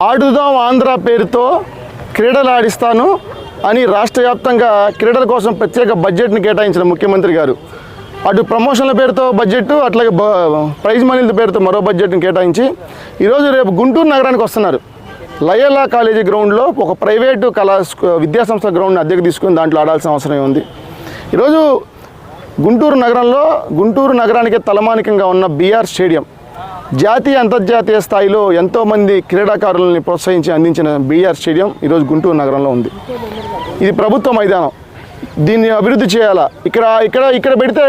ఆడుదాం ఆంధ్ర పేరుతో క్రీడలు ఆడిస్తాను అని రాష్ట్ర వ్యాప్తంగా క్రీడల కోసం ప్రత్యేక బడ్జెట్ని కేటాయించిన ముఖ్యమంత్రి గారు. అటు ప్రమోషన్ల పేరుతో బడ్జెట్ అట్లాగే బ- ప్రైజ్ మనీల పేరుతో మరో బడ్జెట్ని కేటాయించి ఈరోజు రేపు గుంటూరు నగరానికి వస్తున్నారు. లయలా కాలేజీ గ్రౌండ్లో ఒక ప్రైవేటు కళా విద్యాసంస్థ గ్రౌండ్ని అద్దెకు తీసుకుని దాంట్లో ఆడాల్సిన అవసరం ఉంది ఈరోజు గుంటూరు నగరంలో గుంటూరు నగరానికి తలమానికంగా ఉన్న బీఆర్ స్టేడియం జాతీయ అంతర్జాతీయ స్థాయిలో ఎంతోమంది క్రీడాకారులని ప్రోత్సహించి అందించిన బీఆర్ స్టేడియం ఈరోజు గుంటూరు నగరంలో ఉంది. ఇది ప్రభుత్వ మైదానం. దీన్ని అభివృద్ధి చేయాలా? ఇక్కడ ఇక్కడ ఇక్కడ పెడితే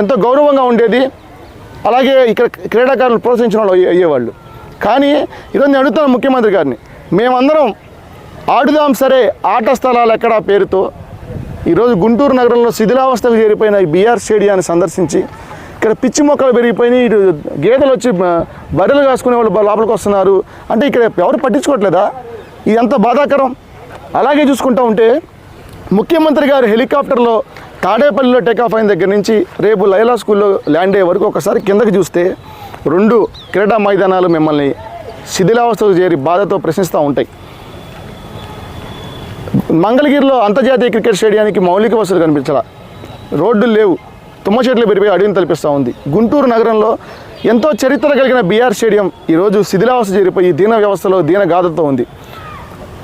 ఎంతో గౌరవంగా ఉండేది. అలాగే ఇక్కడ క్రీడాకారులను ప్రోత్సహించిన వాళ్ళు అయ్యేవాళ్ళు. కానీ ఈరోజు నేను అడుగుతాను ముఖ్యమంత్రి గారిని మేమందరం ఆడుదాం సరే ఆట స్థలాలు ఎక్కడా పేరుతో ఈరోజు గుంటూరు నగరంలో శిథిలావస్థకు చేరిపోయిన ఈ బీఆర్ స్టేడియాన్ని సందర్శించి ఇక్కడ పిచ్చి మొక్కలు పెరిగిపోయినాయి. ఇటు గేదెలు వచ్చి బ- బర్రెలు కాసుకునే వాళ్ళు లోపలికి వస్తున్నారు. అంటే ఇక్కడ ఎవరు పట్టించుకోవట్లేదా? ఇది ఎంత బాధాకరం. అలాగే చూసుకుంటా ఉంటే ముఖ్యమంత్రి గారు హెలికాప్టర్లో తాడేపల్లిలో టేకాఫ్ అయిన దగ్గర నుంచి రేపు లైలా స్కూల్లో ల్యాండ్ అయ్యే వరకు ఒకసారి కిందకి చూస్తే రెండు క్రీడా మైదానాలు మిమ్మల్ని శిథిలావస్థకు చేరి బాధతో ప్రశ్నిస్తూ ఉంటాయి. మంగళగిరిలో అంతర్జాతీయ క్రికెట్ స్టేడియానికి మౌలిక వసతులు కనిపించాల. రోడ్లు లేవు. తుమ్మ చెట్లు పెరిగిపోయి అడవిని తలపిస్తూ ఉంది. గుంటూరు నగరంలో ఎంతో చరిత్ర కలిగిన బీఆర్ స్టేడియం ఈరోజు శిథిలావస్థ చేరిపోయి దీన వ్యవస్థలో దీన గాథతో ఉంది.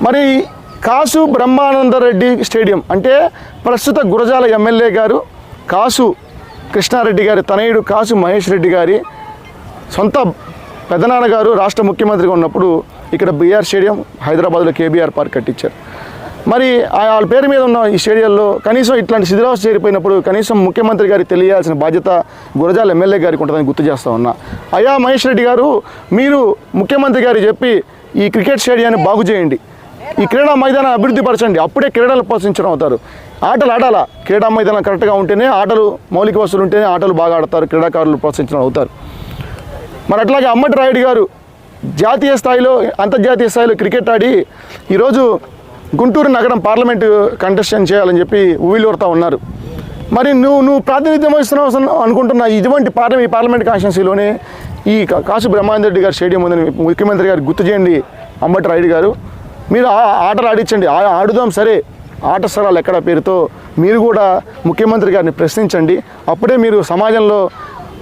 మరి కాసు బ్రహ్మానందరెడ్డి స్టేడియం అంటే ప్రస్తుత గురజాల ఎమ్మెల్యే గారు కాసు కృష్ణారెడ్డి గారి తనయుడు కాసు మహేష్ రెడ్డి గారి సొంత పెదనాన్నగారు రాష్ట్ర ముఖ్యమంత్రిగా ఉన్నప్పుడు ఇక్కడ బీఆర్ స్టేడియం హైదరాబాద్లో కేబీఆర్ పార్క్ కట్టించారు. మరి ఆ- వాళ్ళ పేరు మీద ఉన్న ఈ స్టేడియంలో కనీసం ఇట్లాంటి శిథిరావస్థ చేరిపోయినప్పుడు కనీసం ముఖ్యమంత్రి గారికి తెలియాల్సిన బాధ్యత గురజాల ఎమ్మెల్యే గారికి ఉంటుందని గుర్తు చేస్తూ ఉన్నా. అయ్యా మహేష్ రెడ్డి గారు మీరు ముఖ్యమంత్రి గారికి చెప్పి ఈ క్రికెట్ స్టేడియాన్ని బాగు చేయండి. ఈ క్రీడా మైదానం అభివృద్ధి పరచండి. అప్పుడే క్రీడలు ప్రోత్సహించడం అవుతారు. ఆటలు ఆడాలా? క్రీడా మైదానం కరెక్ట్గా ఉంటేనే ఆటలు మౌలిక వసతులు ఉంటేనే ఆటలు బాగా ఆడతారు క్రీడాకారులు ప్రోత్సహించడం అవుతారు. మరి అట్లాగే అమ్మటి రాయుడు గారు జాతీయ స్థాయిలో అంతర్జాతీయ స్థాయిలో క్రికెట్ ఆడి ఈరోజు గుంటూరు నగరం పార్లమెంటు కంటెస్టెంట్ చేయాలని చెప్పి ఊవిలూరుతా ఉన్నారు. మరి నువ్వు నువ్వు ప్రాతినిధ్యం వహిస్తున్నావు అనుకుంటున్న ఇటువంటి పార్లమెంట్ ఈ పార్లమెంట్ కాన్స్టిట్యున్సీలోనే ఈ కాశీ కాసు బ్రహ్మానంద రెడ్డి గారి స్టేడియం ఉందని ముఖ్యమంత్రి గారు గుర్తు చేయండి అంబటి రాయుడు గారు. మీరు ఆ- ఆటలు ఆడించండి. ఆ- ఆడుదాం సరే. ఆట స్థలాలు ఎక్కడ పేరుతో మీరు కూడా ముఖ్యమంత్రి గారిని ప్రశ్నించండి. అప్పుడే మీరు సమాజంలో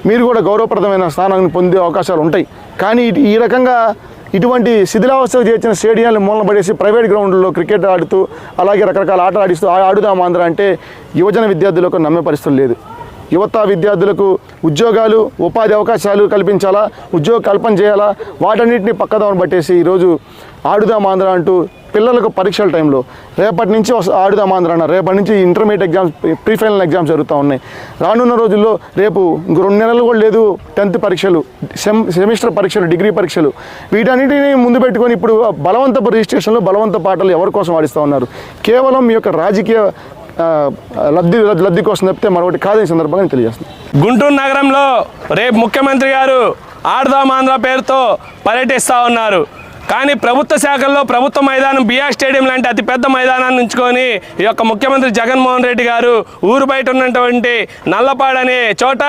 మీరు కూడా గౌరవప్రదమైన స్థానాన్ని పొందే అవకాశాలు ఉంటాయి. కానీ ఈ రకంగా ఇటువంటి శిథిలావస్థకు చేర్చిన స్టేడియాలను మూలన పడేసి ప్రైవేట్ గ్రౌండ్లో క్రికెట్ ఆడుతూ అలాగే రకరకాల ఆటలు ఆడిస్తూ "ఆ, ఆడుదాం ఆంధ్ర అంటే యువజన విద్యార్థులకు నమ్మే పరిస్థితులు లేదు. యువత విద్యార్థులకు ఉద్యోగాలు ఉపాధి అవకాశాలు కల్పించాలా ఉద్యోగ కల్పన చేయాలా వాటన్నిటిని పక్కదామని పట్టేసి ఈరోజు ఆడుదాం ఆంధ్ర అంటూ పిల్లలకు పరీక్షల టైంలో రేపటి నుంచి వస్త- ఆడుదాం ఆంధ్ర రేపటి నుంచి intermediate exams pre final exams జరుగుతూ ఉన్నాయి. రానున్న రోజుల్లో రేపు ఇంక రెండు నెలలు కూడా లేదు టెన్త్ పరీక్షలు సెమ్ సెమిస్టర్ పరీక్షలు డిగ్రీ పరీక్షలు. వీటన్నిటిని ముందు పెట్టుకొని ఇప్పుడు బలవంతపు రిజిస్ట్రేషన్లు బలవంత పాటలు ఎవరి కోసం ఆడిస్తూ ఉన్నారు? కేవలం మీ యొక్క రాజకీయ లబ్ధి లబ్ధి కోసం తప్పితే మరొకటి కాదని సందర్భంగా తెలియజేస్తుంది తెలియజేస్తున్నాను గుంటూరు నగరంలో రేపు ముఖ్యమంత్రి గారు ఆడదాం ఆంధ్ర పేరుతో పర్యటిస్తూ ఉన్నారు. కానీ ప్రభుత్వ శాఖల్లో ప్రభుత్వ మైదానం బిఆర్ స్టేడియం లాంటి అతిపెద్ద మైదానాన్ని ఉంచుకొని ఈ యొక్క ముఖ్యమంత్రి జగన్మోహన్ రెడ్డి గారు ఊరు బయట ఉన్నటువంటి నల్లపాడు అనే చోట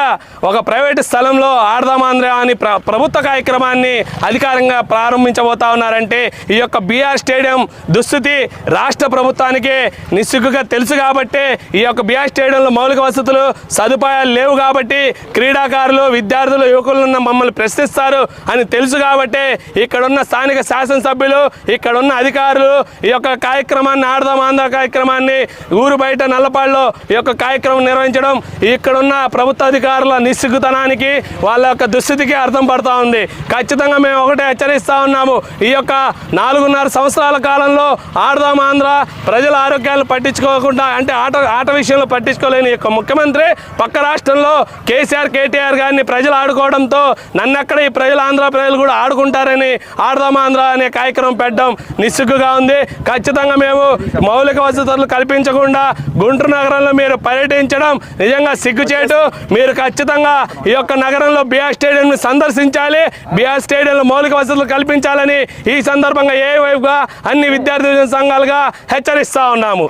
ఒక ప్రైవేటు స్థలంలో ఆడదామాంధ్ర అని ప్ర ప్రభుత్వ కార్యక్రమాన్ని అధికారంగా ప్రారంభించబోతా ఉన్నారంటే ఈ యొక్క బీఆర్ స్టేడియం దుస్థితి రాష్ట్ర ప్రభుత్వానికి నిస్సుగ్గుగా తెలుసు కాబట్టి ఈ యొక్క బీఆర్ స్టేడియంలో మౌలిక వసతులు సదుపాయాలు లేవు కాబట్టి క్రీడాకారులు విద్యార్థులు యువకులు మమ్మల్ని ప్రశ్నిస్తారు అని తెలుసు కాబట్టి ఇక్కడున్న స్థానిక శాసనసభ్యులు ఇక్కడున్న అధికారులు ఈ యొక్క కార్యక్రమాన్ని ఆడదాం ఆంధ్ర కార్యక్రమాన్ని ఊరు బయట నల్లపాడులో ఈ యొక్క కార్యక్రమం నిర్వహించడం ఇక్కడున్న ప్రభుత్వ అధికారుల నిస్సిగ్గుతనానికి వాళ్ళ యొక్క దుస్థితికి అర్థం పడుతూ ఉంది. ఖచ్చితంగా మేము ఒకటే హెచ్చరిస్తూ ఉన్నాము. ఈ యొక్క నాలుగున్నర సంవత్సరాల కాలంలో ఆడదాం ఆంధ్ర ప్రజల ఆరోగ్యాలు పట్టించుకోకుండా అంటే ఆట ఆట విషయంలో పట్టించుకోలేని యొక్క ముఖ్యమంత్రి పక్క రాష్ట్రంలో కేసీఆర్ కేటీఆర్ గారిని ప్రజలు ఆడుకోవడంతో నన్ను ఎక్కడ ఈ ప్రజలు ఆంధ్ర ప్రజలు కూడా ఆడుకుంటారని ఆడదాం ఆంధ్ర అనే కార్యక్రమం పెట్టడం నిస్సుగ్గుగా ఉంది. ఖచ్చితంగా మేము మౌలిక వసతులు కల్పించకుండా గుంటూరు నగరంలో మీరు పర్యటించడం నిజంగా సిగ్గుచేటు మీరు ఖచ్చితంగా ఈ యొక్క నగరంలో బిఆర్ స్టేడియంను సందర్శించాలి. బిఆర్ స్టేడియంలో మౌలిక వసతులు కల్పించాలని ఈ సందర్భంగా ఏ వైపుగా అన్ని విద్యార్థి సంఘాలుగా హెచ్చరిస్తా ఉన్నాము.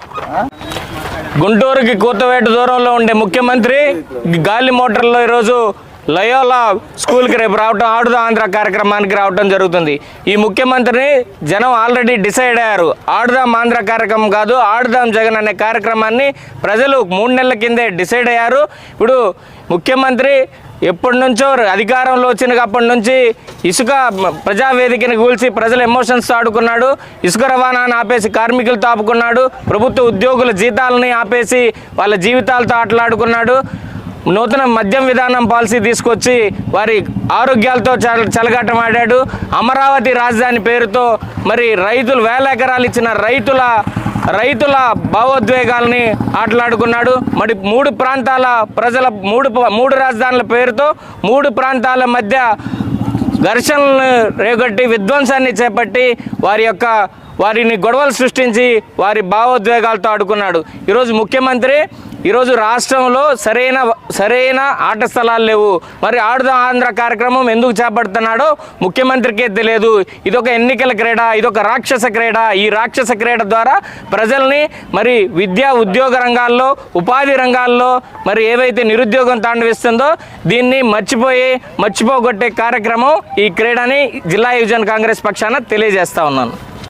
గుంటూరుకి కూతవేటు దూరంలో ఉండే ముఖ్యమంత్రి గాలి మోటార్లో ఈరోజు లయోలా స్కూల్కి రేపు రావడం ఆడుదాం ఆంధ్ర కార్యక్రమానికి రావటం జరుగుతుంది. ఈ ముఖ్యమంత్రిని జనం ఆల్రెడీ డిసైడ్ అయ్యారు. ఆడుదాం ఆంధ్ర కార్యక్రమం కాదు ఆడుదాం జగన్ అనే కార్యక్రమాన్ని ప్రజలు మూడు నెలల కిందే డిసైడ్ అయ్యారు. ఇప్పుడు ముఖ్యమంత్రి ఎప్పటి నుంచో అధికారంలో వచ్చినప్పటి నుంచి ఇసుక ప్రజావేదికను కూల్చి ప్రజల ఎమోషన్స్తో ఆడుకున్నాడు. ఇసుక రవాణాను ఆపేసి కార్మికులతో ఆపుకున్నాడు ప్రభుత్వ ఉద్యోగుల జీతాలని ఆపేసి వాళ్ళ జీవితాలతో ఆటలాడుకున్నాడు. నూతన మద్యం విధానం పాలసీ తీసుకొచ్చి వారి ఆరోగ్యాలతో చల అమరావతి రాజధాని పేరుతో మరి రైతులు వేల ఎకరాలు ఇచ్చిన రైతుల రైతుల భావోద్వేగాల్ని ఆటలాడుకున్నాడు. మరి మూడు ప్రాంతాల ప్రజల మూడు మూడు రాజధానుల పేరుతో మూడు ప్రాంతాల మధ్య ఘర్షణలను రేగొట్టి విధ్వంసాన్ని చేపట్టి వారి యొక్క వారిని గొడవలు సృష్టించి వారి భావోద్వేగాలతో ఆడుకున్నాడు. ఈరోజు ముఖ్యమంత్రి ఈరోజు రాష్ట్రంలో సరైన సరైన ఆట స్థలాలు లేవు. మరి ఆడుదాం ఆంధ్ర కార్యక్రమం ఎందుకు చేపడుతున్నాడో ముఖ్యమంత్రికే తెలియదు. ఇదొక ఎన్నికల క్రీడ ఇదొక రాక్షస క్రీడ. ఈ రాక్షస క్రీడ ద్వారా ప్రజల్ని మరి విద్యా ఉద్యోగ రంగాల్లో ఉపాధి రంగాల్లో మరి ఏవైతే నిరుద్యోగం తాండవిస్తుందో దీన్ని మర్చిపోయి మర్చిపోగొట్టే కార్యక్రమం ఈ క్రీడని జిల్లా యువజన కాంగ్రెస్ పక్షాన తెలియజేస్తా ఉన్నాను.